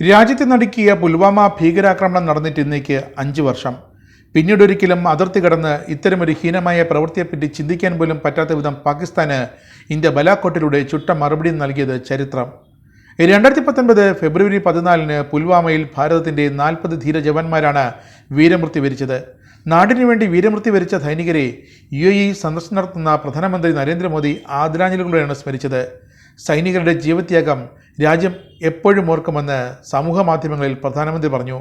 രാജ്യത്തെ നടുക്കിയ പുൽവാമ ഭീകരാക്രമണം നടന്നിട്ട് ഇന്നേക്ക് അഞ്ച് വർഷം. പിന്നീടൊരിക്കലും അതിർത്തി കടന്ന് ഇത്തരമൊരു ഹീനമായ പ്രവൃത്തിയെപ്പറ്റി ചിന്തിക്കാൻ പോലും പറ്റാത്ത വിധം പാകിസ്ഥാന് ഇന്ത്യ ബലാക്കോട്ടിലൂടെ ചുട്ട മറുപടി നൽകിയത് ചരിത്രം. രണ്ടായിരത്തി പത്തൊൻപത് ഫെബ്രുവരി പതിനാലിന് പുൽവാമയിൽ ഭാരതത്തിന്റെ നാൽപ്പത് ധീര ജവാന്മാരാണ് വീരമൃത്യു വരിച്ചത്. നാടിനു വേണ്ടി വീരമൃത്യു വരിച്ച സൈനികരെ യു എ സന്ദർശനം നടത്തുന്ന പ്രധാനമന്ത്രി നരേന്ദ്രമോദി ആദരാഞ്ജലികളോടെയാണ് സ്മരിച്ചത്. സൈനികരുടെ ജീവത്യാഗം രാജ്യം എപ്പോഴും ഓർക്കുമെന്ന് സമൂഹ മാധ്യമങ്ങളിൽ പ്രധാനമന്ത്രി പറഞ്ഞു.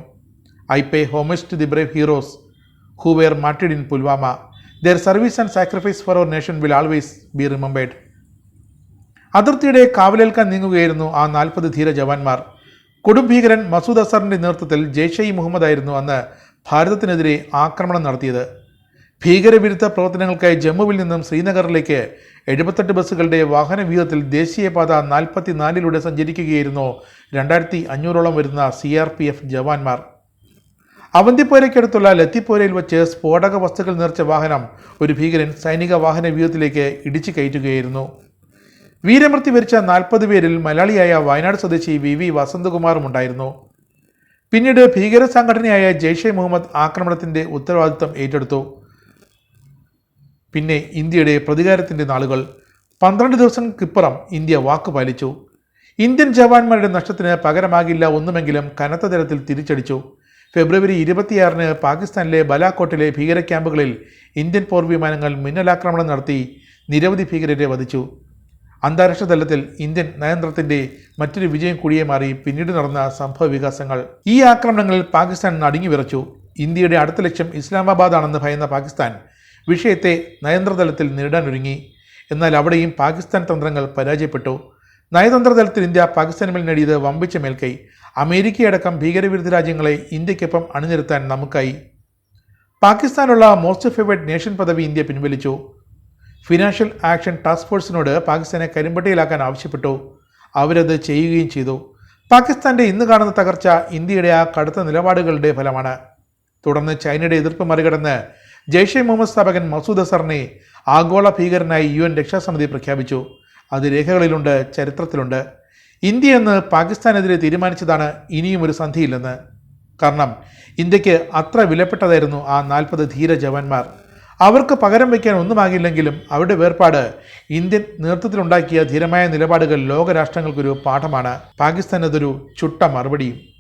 I pay homage to the brave heroes who were martyred in Pulwama. Their service and sacrifice for our nation will always be remembered അതിർത്തിയുടെ കാവലേൽക്കാൻ നീങ്ങുകയായിരുന്നു ആ നാൽപ്പത് ധീര ജവാന്മാർ. കൊടുംഭീകരൻ മസൂദ് അസറിന്റെ നേതൃത്വത്തിൽ ജെയ്ഷെ ഇ മുഹമ്മദ് ആയിരുന്നു അന്ന് ഭാരതത്തിനെതിരെ ആക്രമണം നടത്തിയത്. ഭീകരവിരുദ്ധ പ്രവർത്തനങ്ങൾക്കായി ജമ്മുവിൽ നിന്നും ശ്രീനഗറിലേക്ക് എഴുപത്തെട്ട് ബസ്സുകളുടെ വാഹന വ്യൂഹത്തിൽ ദേശീയപാത നാൽപ്പത്തിനാലിലൂടെ സഞ്ചരിക്കുകയായിരുന്നു രണ്ടായിരത്തി അഞ്ഞൂറോളം വരുന്ന സി ആർ പി എഫ് ജവാന്മാർ. അവന്തിപ്പോരയ്ക്കടുത്തുള്ള ലത്തിപ്പോരയിൽ വെച്ച് സ്ഫോടക വസ്തുക്കൾ നിറച്ച വാഹനം ഒരു ഭീകരൻ സൈനിക വാഹന വ്യൂഹത്തിലേക്ക് ഇടിച്ചു കയറ്റുകയായിരുന്നു. വീരമൃത്യു വരിച്ച നാൽപ്പത് പേരിൽ മലയാളിയായ വയനാട് സ്വദേശി വി വി വസന്തകുമാറും ഉണ്ടായിരുന്നു. പിന്നീട് ഭീകര സംഘടനയായ ജെയ്ഷെ മുഹമ്മദ് ആക്രമണത്തിന്റെ ഉത്തരവാദിത്തം ഏറ്റെടുത്തു. പിന്നെ ഇന്ത്യയുടെ പ്രതികാരത്തിന്റെ നാളുകൾ. പന്ത്രണ്ട് ദിവസങ്ങൾക്കിപ്പുറം ഇന്ത്യ വാക്ക് പാലിച്ചു. ഇന്ത്യൻ ജവാന്മാരുടെ നഷ്ടത്തിന് പകരമാകില്ല ഒന്നുമെങ്കിലും കനത്ത തരത്തിൽ തിരിച്ചടിച്ചു. ഫെബ്രുവരി ഇരുപത്തിയാറിന് പാകിസ്ഥാനിലെ ബലാക്കോട്ടിലെ ഭീകര ക്യാമ്പുകളിൽ ഇന്ത്യൻ പോർ വിമാനങ്ങൾ മിന്നലാക്രമണം നടത്തി നിരവധി ഭീകരരെ വധിച്ചു. അന്താരാഷ്ട്ര തലത്തിൽ ഇന്ത്യൻ നയതന്ത്രത്തിന്റെ മറ്റൊരു വിജയം കൂടിയേ മാറി പിന്നീട് നടന്ന സംഭവ വികാസങ്ങൾ. ഈ ആക്രമണങ്ങളിൽ പാകിസ്ഥാൻ നടുങ്ങി വിറച്ചു. ഇന്ത്യയുടെ അടുത്ത ലക്ഷ്യം ഇസ്ലാമാബാദാണെന്ന് ഭയന്ന പാകിസ്ഥാൻ വിഷയത്തെ നയതന്ത്രതലത്തിൽ നേരിടാനൊരുങ്ങി. എന്നാൽ അവിടെയും പാകിസ്ഥാൻ തന്ത്രങ്ങൾ പരാജയപ്പെട്ടു. നയതന്ത്രതലത്തിൽ ഇന്ത്യ ഇന്ത്യ പാകിസ്ഥാനുമേൽ നേടിയത് വമ്പിച്ച മേൽക്കൈ. അമേരിക്കയടക്കം ഭീകരവിരുദ്ധ രാജ്യങ്ങളെ ഇന്ത്യക്കൊപ്പം അണിനിരത്താൻ നമുക്കായി. പാകിസ്ഥാനുള്ള മോസ്റ്റ് ഫേവേർഡ് നേഷൻ പദവി ഇന്ത്യ പിൻവലിച്ചു. ഫിനാൻഷ്യൽ ആക്ഷൻ ടാസ്ക് ഫോഴ്സിനോട് പാകിസ്ഥാനെ കരിമ്പട്ടിയിലാക്കാൻ ആവശ്യപ്പെട്ടു. അവരത് ചെയ്യുകയും ചെയ്തു. പാകിസ്ഥാന്റെ ഇന്ന് കാണുന്ന തകർച്ച ഇന്ത്യയുടെ ആ കടുത്ത നിലപാടുകളുടെ ഫലമാണ്. തുടർന്ന് ചൈനയുടെ എതിർപ്പ് മറികടന്ന് ജെയ്ഷെ മുഹമ്മദ് സ്ഥാപകൻ മസൂദ് അസറിനെ ആഗോള ഭീകരനായി യു എൻ രക്ഷാസമിതി പ്രഖ്യാപിച്ചു. അത് രേഖകളിലുണ്ട് ചരിത്രത്തിലുണ്ട്. ഇന്ത്യ എന്ന് പാകിസ്ഥാനെതിരെ തീരുമാനിച്ചതാണ് ഇനിയും ഒരു സന്ധിയില്ലെന്ന്. കാരണം ഇന്ത്യയ്ക്ക് അത്ര വിലപ്പെട്ടതായിരുന്നു ആ നാൽപ്പത് ധീര ജവാന്മാർ. അവർക്ക് പകരം വയ്ക്കാൻ ഒന്നുമാകില്ലെങ്കിലും അവരുടെ വേർപാട് ഇന്ത്യൻ നേതൃത്വത്തിലുണ്ടാക്കിയ ധീരമായ നിലപാടുകൾ ലോകരാഷ്ട്രങ്ങൾക്കൊരു പാഠമാണ്. പാകിസ്ഥാൻ അതൊരു ചുട്ട മറുപടിയും.